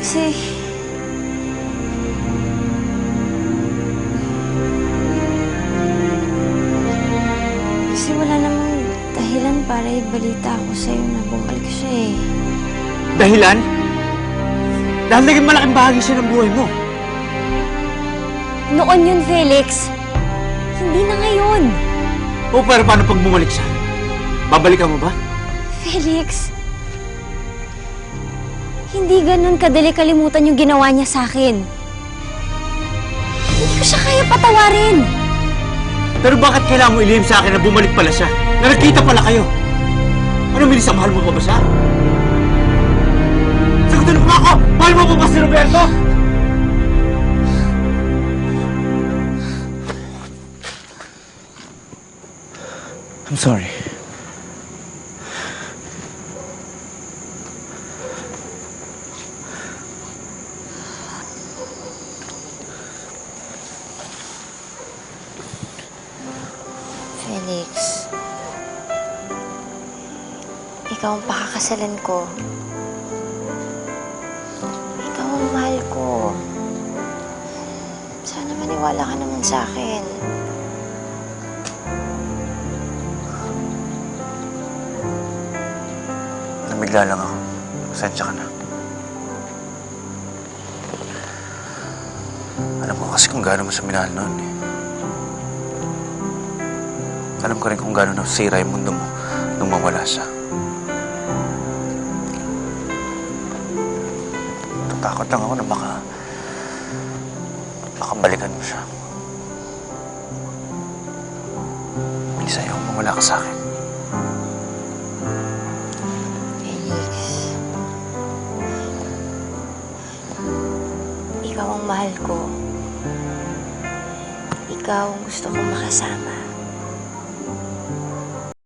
Kasi... Kasi wala namang dahilan para ibalita ako sa'yo na bumalik siya eh. Dahilan? Dahil naging malaking bahagi siya ng buhay mo. Noon yun, Felix. Hindi na ngayon. O pero paano pag bumalik siya? Babalikan mo ba? Felix. Hindi ganun kadali kalimutan yung ginawa niya sa akin. Hindi ko siya kaya patawarin. Pero bakit kailangan mo ilihim sa akin na bumalik pala siya? Na nagkita pala kayo? Ano, Melissa, mahal mo pa ba siya? Sagutin mo ako! Mahal mo pa ba si Roberto? I'm sorry. Ikaw ang pakakasalan ko. Ikaw ang mahal ko. Sana maniwala ka naman sa akin. Namigla lang ako. Pasensya ka na. Alam ko kasi kung gaano mo siya minahal noon eh. Alam ko rin kung gaano nasira yung mundo mo nung mawala siya. Tatakot lang ako na baka baka balikan mo siya. Minsan ayaw mawala ka sa akin. Felix. Ikaw ang mahal ko. Ikaw ang gusto kong makasama.